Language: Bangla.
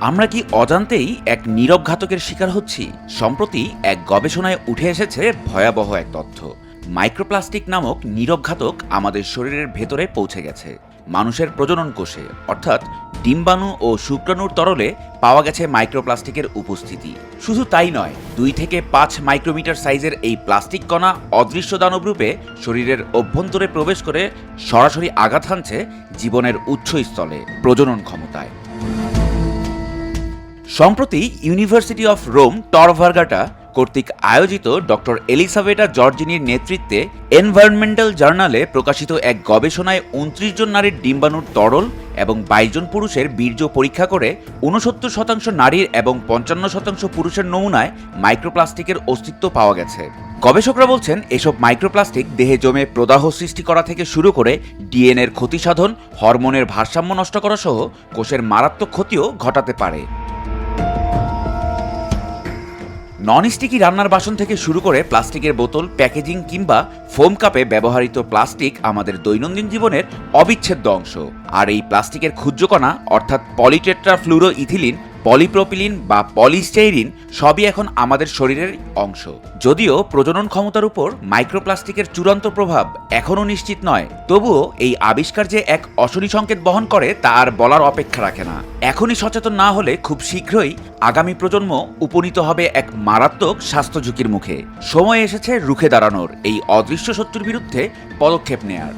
আমরা কি অজান্তেই এক নীরব ঘাতকের শিকার হচ্ছি? সম্প্রতি এক গবেষণায় উঠে এসেছে ভয়াবহ এক তথ্য। মাইক্রোপ্লাস্টিক নামক নীরব ঘাতক আমাদের শরীরের ভেতরে পৌঁছে গেছে। মানুষের প্রজনন কোষে, অর্থাৎ ডিম্বাণু ও শুক্রাণুর তরলে পাওয়া গেছে মাইক্রোপ্লাস্টিকের উপস্থিতি। শুধু তাই নয়, দুই থেকে পাঁচ মাইক্রোমিটার সাইজের এই প্লাস্টিক কণা অদৃশ্য দানব রূপে শরীরের অভ্যন্তরে প্রবেশ করে সরাসরি আঘাত হানছে জীবনের উৎসস্থলে প্রজনন ক্ষমতায়। সম্প্রতি ইউনিভার্সিটি অফ রোম টরভার্গাটা কর্তৃক আয়োজিত ডক্টর এলিসাবেটা জর্জিনির নেতৃত্বে এনভায়রনমেন্টাল জার্নালে প্রকাশিত এক গবেষণায় উনত্রিশ জন নারীর ডিম্বাণুর তরল এবং বাইশ জন পুরুষের বীর্য পরীক্ষা করে ঊনসত্তর শতাংশ নারীর এবং পঞ্চান্ন শতাংশ পুরুষের নমুনায় মাইক্রোপ্লাস্টিকের অস্তিত্ব পাওয়া গেছে। গবেষকরা বলছেন, এসব মাইক্রোপ্লাস্টিক দেহে জমে প্রদাহ সৃষ্টি করা থেকে শুরু করে ডিএনএর ক্ষতি সাধন হরমোনের ভারসাম্য নষ্ট করা সহ কোষের মারাত্মক ক্ষতিও ঘটাতে পারে। নন স্টিকি রান্নার বাসন থেকে শুরু করে প্লাস্টিকের বোতল, প্যাকেজিং কিংবা ফোম কাপে ব্যবহৃত প্লাস্টিক আমাদের দৈনন্দিন জীবনের অবিচ্ছেদ্য অংশ। আর এই প্লাস্টিকের ক্ষুদ্রকণা অর্থাৎ পলিটেট্রা ফ্লুরো ইথিলিন পলিপ্রোপিলিন বা পলিস্টেইরিন সবই এখন আমাদের শরীরের অংশ। যদিও প্রজনন ক্ষমতার উপর মাইক্রোপ্লাস্টিকের চূড়ান্ত প্রভাব এখনও নিশ্চিত নয়, তবুও এই আবিষ্কার যে এক অশনি সংকেত বহন করে তা আর বলার অপেক্ষা রাখে না। এখনই সচেতন না হলে খুব শীঘ্রই আগামী প্রজন্ম উপনীত হবে এক মারাত্মক স্বাস্থ্য ঝুঁকির মুখে। সময় এসেছে রুখে দাঁড়ানোর, এই অদৃশ্য শত্রুর বিরুদ্ধে পদক্ষেপ নেয়ার।